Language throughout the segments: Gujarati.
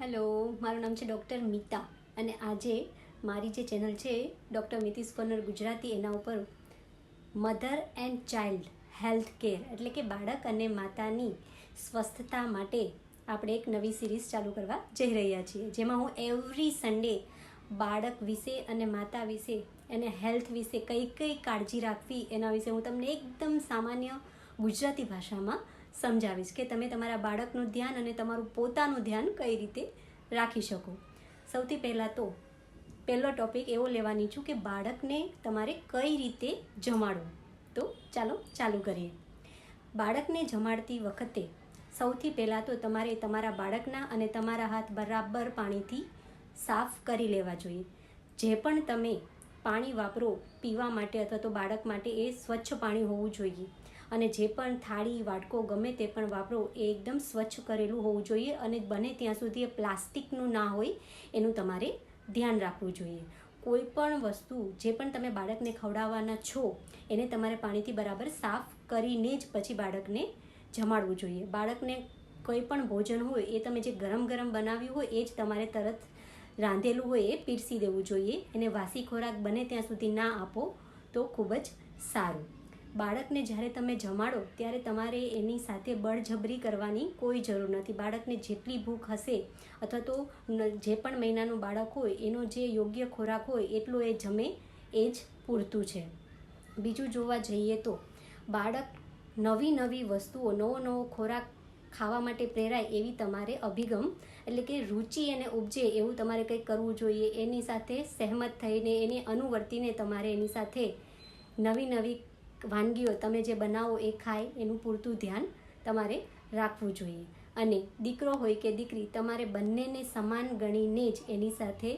હેલો, મારું નામ છે ડૉક્ટર મિતા અને આજે મારી જે ચેનલ છે ડૉક્ટર મિતિસ કોર્નર ગુજરાતી, એના ઉપર mother and child health care એટલે કે બાળક અને માતાની સ્વસ્થતા માટે આપણે એક નવી સિરીઝ ચાલુ કરવા જઈ રહ્યા છીએ. જેમાં હું એવરી સન્ડે બાળક વિશે અને માતા વિશે અને હેલ્થ વિશે કઈ કઈ કાળજી રાખવી એના વિશે હું તમને એકદમ સામાન્ય ગુજરાતી ભાષામાં સમજાવીશ કે તમે તમારા બાળકનું ધ્યાન અને તમારું પોતાનું ધ્યાન કઈ રીતે રાખી શકો. સૌથી પહેલાં તો પહેલો ટોપિક એવો લેવાની છું કે બાળકને તમારે કઈ રીતે જમાડવું. તો ચાલો ચાલુ કરીએ. બાળકને જમાડતી વખતે સૌથી પહેલાં તો તમારે તમારા બાળકના અને તમારા હાથ બરાબર પાણીથી સાફ કરી લેવા જોઈએ. જે પણ તમે પાણી વાપરો, પીવા માટે અથવા તો બાળક માટે એ સ્વચ્છ પાણી હોવું જોઈએ. અને જે પણ થાળી, વાટકો ગમે તે પણ વાપરો, એ એકદમ સ્વચ્છ કરેલું હોવું જોઈએ અને બને ત્યાં સુધી એ પ્લાસ્ટિકનું ના હોય, એનું તમારે ધ્યાન રાખવું જોઈએ. કોઈ પણ વસ્તુ જે પણ તમે બાળકને ખવડાવવાના છો, એને તમારે પાણીથી બરાબર સાફ કરીને જ પછી બાળકને જમાડવું જોઈએ. બાળકને કોઈ પણ ભોજન હોય, એ તમે જે ગરમ ગરમ બનાવ્યું હોય, એ જ તમારે તરત રાંધેલું હોય એ પીરસી દેવું જોઈએ એને વાસી ખોરાક બને ત્યાં સુધી ના આપો તો ખૂબ જ સારું. બાળકને જ્યારે તમે જમાડો ત્યારે તમારે એની સાથે બળજબરી કરવાની કોઈ જરૂર નથી. બાળકને જેટલી ભૂખ હશે અથવા તો જે પણ મહિનાનું બાળક હોય એનો જે યોગ્ય ખોરાક હોય એટલો એ જમે એ જ પૂરતું છે. બીજું જોવા જઈએ તો બાળક નવી નવી વસ્તુઓ, નવો નવો ખોરાક ખાવા માટે પ્રેરાય એવી તમારે અભિગમ, એટલે કે રુચિ એને ઉપજે એવું તમારે કંઈક કરવું જોઈએ, એની સાથે સહેમત થઈને, એને અનુવર્તીને તમારે એની સાથે નવી નવી વાનગીઓ તમે જે બનાવો એ ખાય, એનું પૂરતું ધ્યાન તમારે રાખવું જોઈએ. અને દીકરો હોય કે દીકરી, તમારે બંનેને સમાન ગણીને જ એની સાથે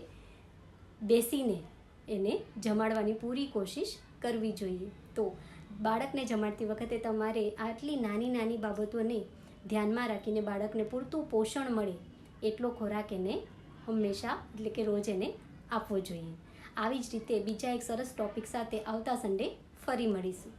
બેસીને એને જમાડવાની પૂરી કોશિશ કરવી જોઈએ. તો બાળકને જમાડતી વખતે તમારે આટલી નાની નાની બાબતોને ધ્યાનમાં રાખીને બાળકને પૂરતું પોષણ મળે એટલો ખોરાક એને હંમેશા, એટલે કે રોજ એને આપવો જોઈએ. આવી જ રીતે બીજા એક સરસ ટોપિક સાથે આવતા સન્ડે ફરી મળીશું.